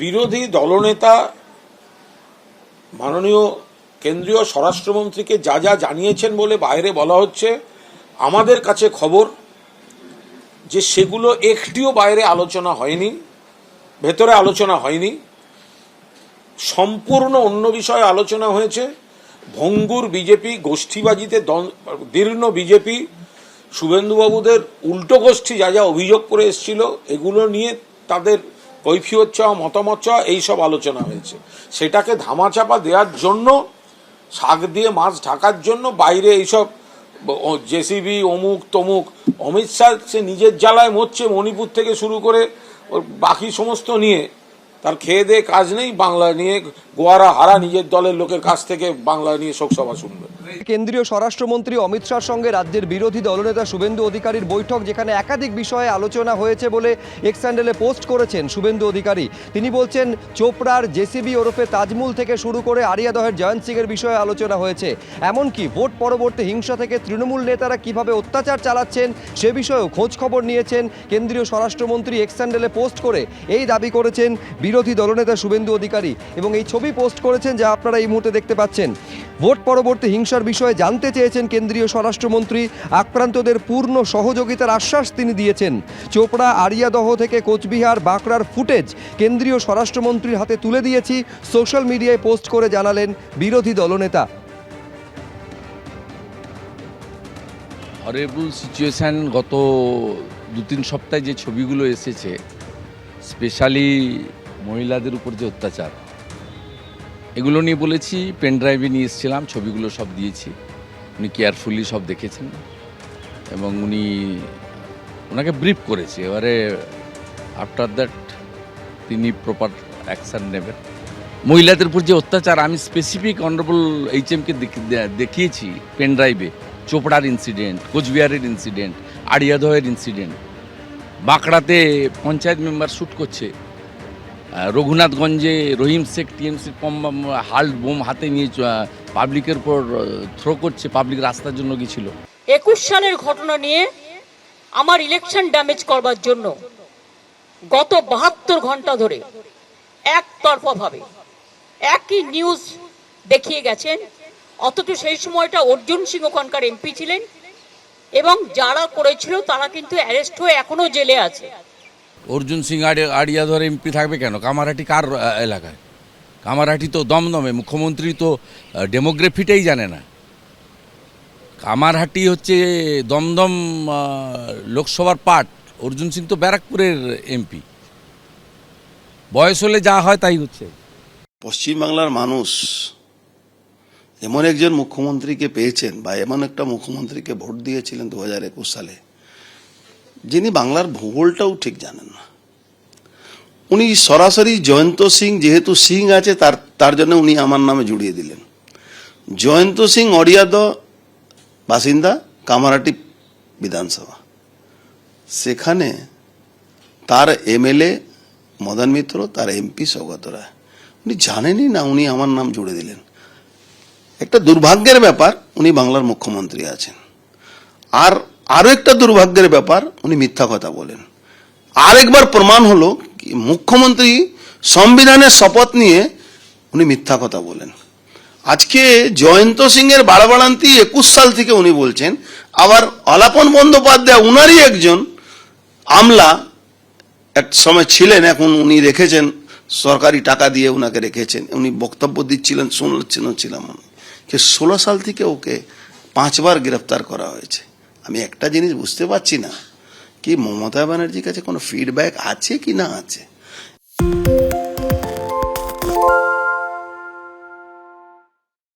বিরোধী দলনেতা, মাননীয় কেন্দ্রীয় স্বরাষ্ট্রমন্ত্রীকে যা যা জানিয়েছেন বলে বাইরে বলা হচ্ছে, আমাদের কাছে খবর যে সেগুলো একটিও বাইরে আলোচনা হয়নি, ভেতরে আলোচনা হয়নি, সম্পূর্ণ অন্য বিষয়ে আলোচনা হয়েছে, ভঙ্গুর বিজেপি, গোষ্ঠীবাজিতে দীর্ণ বিজেপি, শুভেন্দুবাবুদের উল্টো গোষ্ঠী যা যা অভিযোগ করে এসেছিল, এগুলো নিয়ে তাদের কৈফিয়ত চাও, মতামত চাও, এইসব আলোচনা হয়েছে। সেটাকে ধামাচাপা দেওয়ার জন্য, শাক দিয়ে মাছ ঢাকার জন্য বাইরে এইসব জেসিবি, অমুক, তমুক, অমিত শাহ সে নিজের জ্বালায় মরছে মণিপুর থেকে শুরু করে, ওর বাকি সমস্ত নিয়ে তার খেয়ে দিয়ে কাজ নেই, বাংলা নিয়ে গোয়ারা হারা, নিজের দলের লোকের কাছ থেকে বাংলা নিয়ে শোকসভা শুনবে। কেন্দ্রীয় স্বরাষ্ট্রমন্ত্রী অমিত শাহর সঙ্গে রাজ্যের বিরোধী দলনেতা শুভেন্দু অধিকারীর বৈঠক, যেখানে একাধিক বিষয়ে আলোচনা হয়েছে বলে এক্স হ্যান্ডেলে পোস্ট করেছেন শুভেন্দু অধিকারী। তিনি বলছেন, চোপড়ার জেসিবি ওরফে তাজমুল থেকে শুরু করে আরিয়াদহের জয়ন্ত সিংয়ের বিষয়ে আলোচনা হয়েছে। এমনকি ভোট পরবর্তী হিংসা থেকে তৃণমূল নেতারা কীভাবে অত্যাচার চালাচ্ছেন, সে বিষয়েও খোঁজ খবর নিয়েছেন কেন্দ্রীয় স্বরাষ্ট্রমন্ত্রী এক্স হ্যান্ডেলে পোস্ট করে। এই দাবি করেছেন, বিরোধী দলনেতা শুভেন্দু অধিকারী এবং এই ছবি পোস্ট করেছেন যা আপনারা এই মুহূর্তে দেখতে পাচ্ছেন। ভোট পরবর্তী হিংসার বিষয়ে জানতে চেয়েছেন কেন্দ্রীয় স্বরাষ্ট্রমন্ত্রী। আক্রান্তদের পূর্ণ সহযোগিতার আশ্বাস তিনি দিয়েছেন। চোপড়া আরিয়াদহ থেকে কোচবিহার, বাঁকড়ার ফুটেজ কেন্দ্রীয় স্বরাষ্ট্রমন্ত্রীর হাতে তুলে দিয়েছি। সোশ্যাল মিডিয়ায় পোস্ট করে জানালেন বিরোধী দলনেতা। হরেবল সিচুয়েশান গত দু তিন সপ্তাহে যে ছবিগুলো এসেছে স্পেশালি মহিলাদের উপর যে অত্যাচার, এগুলো নিয়ে বলেছি পেন ড্রাইভে নিয়ে এসেছিলাম, ছবিগুলো সব দিয়েছি। উনি কেয়ারফুলি সব দেখেছেন এবং উনি ওনাকে ব্রিফ করেছে। এবারে আফটার দ্যাট তিনি প্রপার অ্যাকশান নেবেন। মহিলাদের উপর যে অত্যাচার, আমি স্পেসিফিক অনারেবল এইচ এমকে দেখিয়েছি পেন ড্রাইভে চোপড়ার ইনসিডেন্ট কোচবিহারের ইনসিডেন্ট আড়িয়াদহের ইনসিডেন্ট বাঁকড়াতে পঞ্চায়েত মেম্বার শ্যুট করছে। রঘুনাথগঞ্জে রহিম শেখ টিএমসির হাল্ট বোম হাতে নিয়ে পাবলিকের উপর থ্রো করছে, পাবলিক রাস্তার জন্য গেছিল একুশ সালের ঘটনা নিয়ে আমার ইলেকশন ড্যামেজ করবার জন্য গত বাহাত্তর ঘণ্টা ধরে একতরফা ভাবে একই নিউজ দেখিয়ে গেছেন। অথচ সেই সময়টা অর্জুন সিং ওখানকার এমপি ছিলেন এবং যারা করেছিল তারা কিন্তু অ্যারেস্ট হয়ে এখনও জেলে আছে। অর্জুন সিং আড়িয়া ধরে এমপি থাকবে কেন? কামারহাটি কার এলাকায়? কামারহাটি তো দমদমে, মুখ্যমন্ত্রী তো ডেমোগ্রাফিটাই জানে না। কামারহাটি হচ্ছে দমদম লোকসভার পার্ট। অর্জুন সিং তো ব্যারাকপুরের এমপি। বয়স হলে যা হয় তাই হচ্ছে। পশ্চিমবাংলার মানুষ এমন একজন মুখ্যমন্ত্রীকে পেয়েছেন বা এমন একটা মুখ্যমন্ত্রীকে ভোট দিয়েছিলেন দু হাজার একুশ সালে। যিনি বাংলার ভূগোলটাও ঠিক জানেন না। উনি সরাসরি জয়ন্ত সিং, যেহেতু সিং আছে, তার তার জন্য উনি আমার নামে জুড়িয়ে দিলেন। জয়ন্ত সিং অরিয়াদ, বাসিন্দা, কামারাটি বিধানসভা। সেখানে তার এমএলএ মদন মিত্র, তার এমপি সৌগত রায়। উনি জানেনই না উনি আমার নাম জুড়ে দিলেন। একটা দুর্ভাগ্যের ব্যাপার, উনি বাংলার মুখ্যমন্ত্রী আছেন। আর আরও একটা দুর্ভাগ্যের ব্যাপার, উনি মিথ্যা কথা বলেন। আরেকবার প্রমাণ হলো মুখ্যমন্ত্রী সংবিধানের শপথ নিয়ে উনি মিথ্যা কথা বলেন। আজকে জয়ন্ত সিং এর বাড়াবাড়ান্তি একুশ সাল থেকে উনি বলছেন, আবার অলাপন বন্দ্যোপাধ্যায় উনারই একজন আমলা, এক সময় ছিলেন, এখন উনি রেখেছেন, সরকারি টাকা দিয়ে উনাকে রেখেছেন। উনি বক্তব্য দিচ্ছিলেন শুনছিলেন ছিলাম ষোলো সাল থেকে ওকে পাঁচবার গ্রেফতার করা হয়েছে। আমি একটা জিনিস বুঝতে পারছি না। কি মমতা ব্যানার্জির কাছে কোনো ফিডব্যাক আছে কি না আছে?